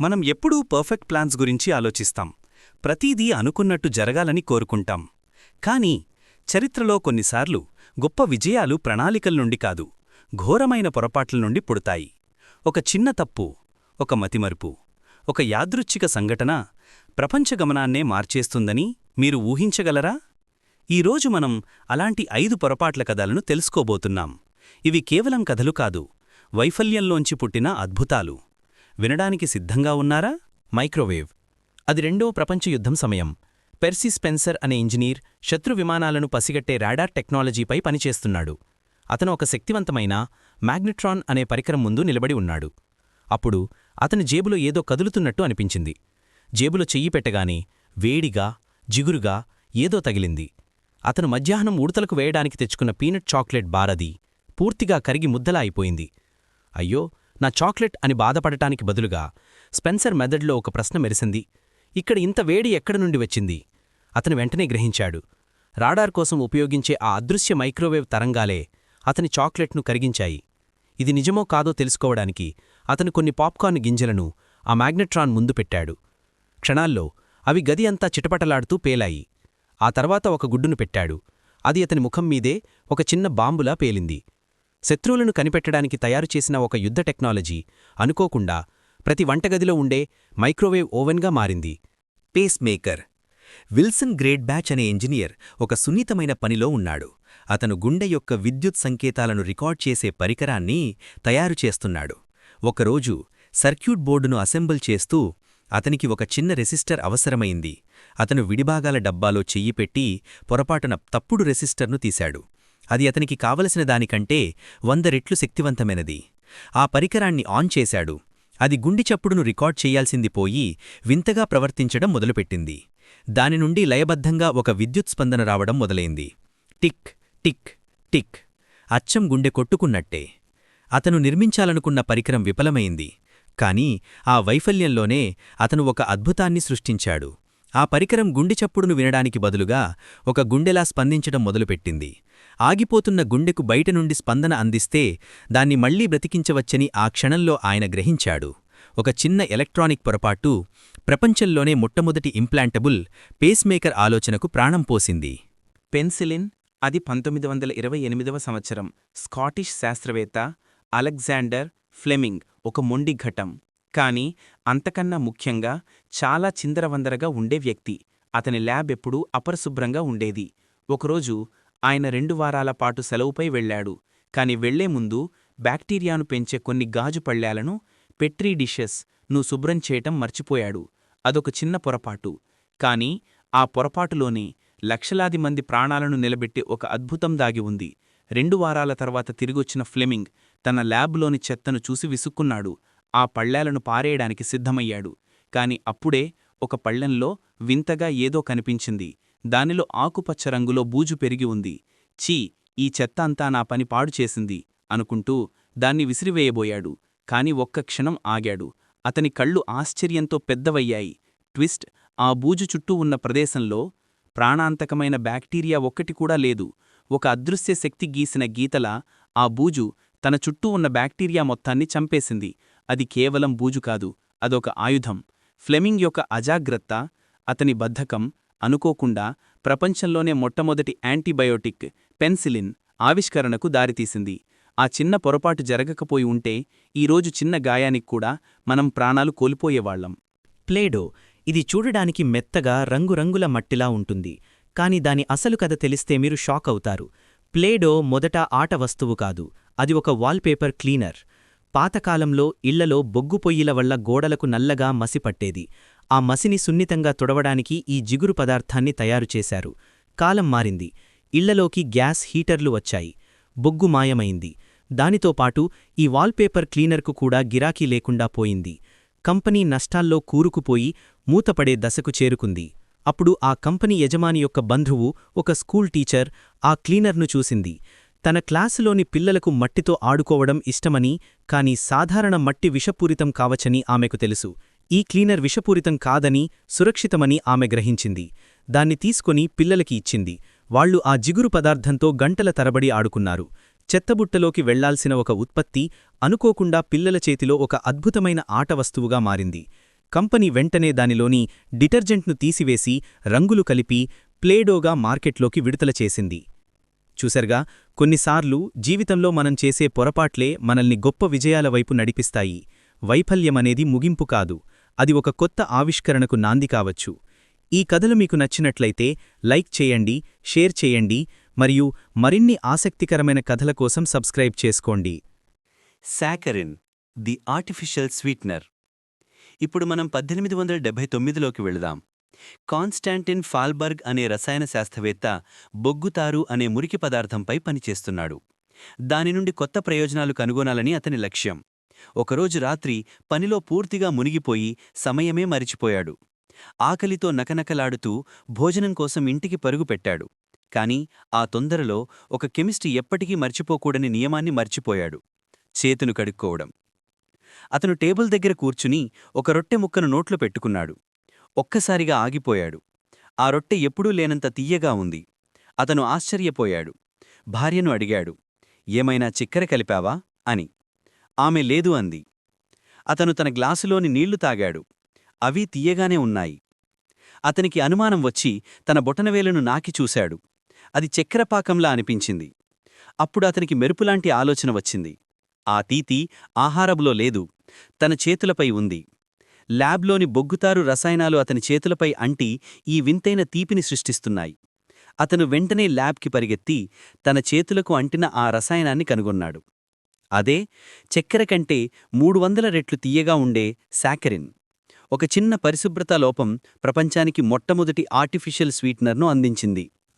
మనం ఎప్పుడూ perfect plans గురించి ఆలోచిస్తాం. ప్రతీదీ అనుకున్నట్టు జరగాలని కోరుకుంటాం. కానీ చరిత్రలో కొన్నిసార్లు గొప్ప విజయాలు ప్రణాళికల నుండి కాదు ఘోరమైన పొరపాట్ల నుండి పుడతాయి. ఒక చిన్న తప్పు ఒక మతిమరుపు ఒక యాదృచ్ఛిక సంఘటన ప్రపంచ గమనాన్నే మార్చేస్తుందని మీరు ఊహించగలరా? ఈరోజు మనం అలాంటి ఐదు పొరపాట్ల కథలను తెలుసుకోబోతున్నాం. ఇవి కేవలం కథలు కాదు వైఫల్యంలోంచి పుట్టిన అద్భుతాలు. వినడానికి సిద్ధంగా ఉన్నారా? మైక్రోవేవ్. అది రెండో ప్రపంచ యుద్ధం సమయం. పెర్సీ స్పెన్సర్ అనే ఇంజనీర్ శత్రు విమానాలను పసిగట్టే రాడార్ టెక్నాలజీపై పనిచేస్తున్నాడు. అతను ఒక శక్తివంతమైన మ్యాగ్నెట్రాన్ అనే పరికరం ముందు నిలబడి ఉన్నాడు. అప్పుడు అతని జేబులో ఏదో కదులుతున్నట్టు అనిపించింది. జేబులో చెయ్యి పెట్టగానే వేడిగా జిగురుగా ఏదో తగిలింది. అతను మధ్యాహ్నం ఉడతలకు వేయడానికి తెచ్చుకున్న పీనట్ చాక్లెట్ బారది పూర్తిగా కరిగి ముద్దలా అయిపోయింది. అయ్యో నా చాక్లెట్ అని బాధపడటానికి బదులుగా స్పెన్సర్ మెదడ్లో ఒక ప్రశ్న మెరిసింది. ఇక్కడ ఇంత వేడి ఎక్కడి నుండి వచ్చింది? అతను వెంటనే గ్రహించాడు. రాడార్ కోసం ఉపయోగించే ఆ అదృశ్య మైక్రోవేవ్ తరంగాలే అతని చాక్లెట్ను కరిగించాయి. ఇది నిజమో కాదో తెలుసుకోవడానికి అతను కొన్ని పాప్కార్న్ గింజలను ఆ మ్యాగ్నెట్రాన్ ముందు పెట్టాడు. క్షణాల్లో అవి గది అంతా చిటపటలాడుతూ పేలాయి. ఆ తర్వాత ఒక గుడ్డును పెట్టాడు. అది అతని ముఖం మీదే ఒక చిన్న బాంబులా పేలింది. శత్రువులను కనిపెట్టడానికి తయారుచేసిన ఒక యుద్ధ టెక్నాలజీ అనుకోకుండా ప్రతి వంటగదిలో ఉండే మైక్రోవేవ్ ఓవెన్గా మారింది. Pace maker. Wilson Greatbatch అనే ఇంజనీర్ ఒక సున్నితమైన పనిలో ఉన్నాడు. అతను గుండె యొక్క విద్యుత్ సంకేతాలను రికార్డ్ చేసే పరికరాన్ని తయారు చేస్తున్నాడు. ఒకరోజు సర్క్యూట్ బోర్డును అసెంబుల్ చేస్తూ అతనికి ఒక చిన్న రెసిస్టర్ అవసరమైంది. అతను విడిభాగాల డబ్బాలో చెయ్యి పెట్టి పొరపాటున తప్పుడు రెసిస్టర్ను తీశాడు. అది అతనికి కావలసిన దానికంటే వంద రెట్లు శక్తివంతమైనది. ఆ పరికరాన్ని ఆన్ చేశాడు. అది గుండి చప్పుడును రికార్డ్ చెయ్యాల్సింది పోయి వింతగా ప్రవర్తించడం మొదలుపెట్టింది. దాని నుండి లయబద్ధంగా ఒక విద్యుత్ స్పందన రావడం మొదలైంది. Tick tick tick. అచ్చం గుండె కొట్టుకున్నట్టే. అతను నిర్మించాలనుకున్న పరికరం విఫలమైంది. కాని ఆ వైఫల్యంలోనే అతను ఒక అద్భుతాన్ని సృష్టించాడు. ఆ పరికరం గుండె చప్పుడును వినడానికి బదులుగా ఒక గుండెలా స్పందించడం మొదలుపెట్టింది. ఆగిపోతున్న గుండెకు బయట నుండి స్పందన అందిస్తే దాన్ని మళ్ళీ బ్రతికించవచ్చని ఆ క్షణంలో ఆయన గ్రహించాడు. ఒక చిన్న ఎలక్ట్రానిక్ పొరపాటు ప్రపంచంలోనే మొట్టమొదటి ఇంప్లాంటబుల్ పేస్మేకర్ ఆలోచనకు ప్రాణం పోసింది. పెన్సిలిన్ అది పంతొమ్మిది వందల ఇరవై ఎనిమిదవ సంవత్సరం. స్కాటిష్ శాస్త్రవేత్త అలెగ్జాండర్ ఫ్లెమింగ్ ఒక మొండి ఘటం. కాని అంతకన్నా ముఖ్యంగా చాలా చిందరవందరగా ఉండే వ్యక్తి. అతని ల్యాబ్ ఎప్పుడూ అపరిశుభ్రంగా ఉండేది. ఒకరోజు ఆయన రెండు వారాల పాటు సెలవుపై వెళ్ళాడు కాని వెళ్ళే ముందు బ్యాక్టీరియాను పెంచే కొన్ని గాజు పళ్ళ్యాలను పెట్రీ డిషెస్ను శుభ్రం చేయటం మర్చిపోయాడు. అదొక చిన్న పొరపాటు. కాని ఆ పొరపాటులోనే లక్షలాది మంది ప్రాణాలను నిలబెట్టి ఒక అద్భుతం దాగి ఉంది. రెండు వారాల తర్వాత తిరిగొచ్చిన ఫ్లెమింగ్ తన ల్యాబ్లోని చెత్తను చూసి విసుక్కున్నాడు. ఆ పళ్ళాలను పారేయడానికి సిద్ధమయ్యాడు. కాని అప్పుడే ఒక పళ్ళెంలో వింతగా ఏదో కనిపించింది. దానిలో ఆకుపచ్చ రంగులో బూజు పెరిగి ఉంది. చీ ఈ చెత్త అంతా నా పని పాడు చేసింది అనుకుంటూ దాన్ని విసిరివేయబోయాడు. కాని ఒక్క క్షణం ఆగాడు. అతని కళ్ళు ఆశ్చర్యంతో పెద్దవయ్యాయి. ట్విస్ట్ ఆ బూజు చుట్టూ ఉన్న ప్రదేశంలో ప్రాణాంతకమైన బ్యాక్టీరియా ఒక్కటి కూడా లేదు. ఒక అదృశ్య శక్తి గీసిన గీతలా ఆ బూజు తన చుట్టూ ఉన్న బ్యాక్టీరియా మొత్తాన్ని చంపేసింది. అది కేవలం బూజు కాదు అదొక ఆయుధం. ఫ్లెమింగ్ యొక్క అజాగ్రత్త అతని బద్ధకం అనుకోకుండా ప్రపంచంలోనే మొట్టమొదటి యాంటీబయోటిక్ పెన్సిలిన్ ఆవిష్కరణకు దారితీసింది. ఆ చిన్న పొరపాటు జరగకపోయి ఉంటే ఈరోజు చిన్న గాయానికి కూడా మనం ప్రాణాలు కోల్పోయేవాళ్ళం ప్లేడో ఇది చూడడానికి మెత్తగా రంగురంగుల మట్టిలా ఉంటుంది. కాని దాని అసలు కథ తెలిస్తే మీరు షాక్ అవుతారు. ప్లేడో మొదట ఆట వస్తువు కాదు అది ఒక వాల్పేపర్ క్లీనర్. పాతకాలంలో ఇళ్ళలో బొగ్గు పొయ్యిల వల్ల గోడలకు నల్లగా మసి పట్టేది. ఆ మసిని సున్నితంగా తుడవడానికి ఈ జిగురు పదార్థాన్ని తయారుచేశారు కాలం మారింది. ఇళ్ళలోకి గ్యాస్ హీటర్లు వచ్చాయి. బొగ్గు మాయమైంది. దానితో పాటు ఈ వాల్పేపర్ క్లీనర్కు కూడా గిరాకీ లేకుండా పోయింది. కంపెనీ నష్టాల్లో కూరుకుపోయి మూతపడే దశకు చేరుకుంది. అప్పుడు ఆ కంపెనీ యజమాని యొక్క బంధువు ఒక స్కూల్ టీచర్ ఆ క్లీనర్ను చూసింది. తన క్లాసులోని పిల్లలకు మట్టితో ఆడుకోవడం ఇష్టమని కాని సాధారణ మట్టి విషపూరితం కావచ్చని ఆమెకు తెలుసు. ఈ క్లీనర్ విషపూరితం కాదని సురక్షితమని ఆమె గ్రహించింది. దాన్ని తీసుకొని పిల్లలకి ఇచ్చింది. వాళ్ళు ఆ జిగురు పదార్థంతో గంటల తరబడి ఆడుకున్నారు. చెత్తబుట్టలోకి వెళ్ళాల్సిన ఒక ఉత్పత్తి అనుకోకుండా పిల్లల చేతిలో ఒక అద్భుతమైన ఆట వస్తువుగా మారింది. కంపెనీ వెంటనే దానిలోని డిటర్జెంట్ను తీసివేసి రంగులు కలిపి ప్లేడోగా మార్కెట్లోకి విడుదల చేసింది. చూసర్గా కొన్నిసార్లు జీవితంలో మనం చేసే పొరపాట్లే మనల్ని గొప్ప విజయాల వైపు నడిపిస్తాయి. వైఫల్యమనేది ముగింపు కాదు అది ఒక కొత్త ఆవిష్కరణకు నాంది కావచ్చు. ఈ కథలు మీకు నచ్చినట్లయితే లైక్ చేయండి షేర్ చేయండి మరియు మరిన్ని ఆసక్తికరమైన కథల కోసం సబ్స్క్రైబ్ చేసుకోండి. Saccharin the artificial sweetener. ఇప్పుడు మనం పద్దెనిమిది వందల డెబ్బై తొమ్మిదిలోకి వెళదాం. కాన్స్టాంటిన్ ఫాల్బర్గ్ అనే రసాయన శాస్త్రవేత్త బొగ్గుతారు అనే మురికి పదార్థంపై పనిచేస్తున్నాడు. దాని నుండి కొత్త ప్రయోజనాలు కనుగొనాలని అతని లక్ష్యం. ఒకరోజు రాత్రి పనిలో పూర్తిగా మునిగిపోయి సమయమే మరిచిపోయాడు. ఆకలితో నకనకలాడుతూ భోజనం కోసం ఇంటికి పరుగు పెట్టాడు. కాని ఆ తొందరలో ఒక కెమిస్ట్ ఎప్పటికీ మర్చిపోకూడని నియమాన్ని మర్చిపోయాడు. చేతును కడుక్కోవడం. అతను టేబుల్ దగ్గర కూర్చుని ఒక రొట్టె ముక్కను నోట్లో పెట్టుకున్నాడు. ఒక్కసారిగా ఆగిపోయాడు. ఆ రొట్టె ఎప్పుడూ లేనంత తీయగా ఉంది. అతను ఆశ్చర్యపోయాడు. భార్యను అడిగాడు ఏమైనా చిక్కెర కలిపావా? అని. ఆమె లేదు అంది. అతను తన గ్లాసులోని నీళ్ళు తాగాడు. అవి తీయగానే ఉన్నాయి. అతనికి అనుమానం వచ్చి తన బొటనవేలును నాకి చూశాడు. అది చక్కెరపాకంలా అనిపించింది. అప్పుడు అతనికి మెరుపులాంటి ఆలోచన వచ్చింది. ఆ తీతి ఆహారములో లేదు. తన చేతులపై ఉంది. ల్యాబ్లోని బొగ్గుతారు రసాయనాలు అతని చేతులపై అంటి ఈ వింతైన తీపిని సృష్టిస్తున్నాయి. అతను వెంటనే ల్యాబ్కి పరిగెత్తి తన చేతులకు అంటిన ఆ రసాయనాన్ని కనుగొన్నాడు. అదే చక్కెర కంటే మూడు వందల రెట్లు తీయగా ఉండే శాకరిన్. ఒక చిన్న పరిశుభ్రత లోపం ప్రపంచానికి మొట్టమొదటి ఆర్టిఫిషియల్ స్వీట్నర్ను అందించింది.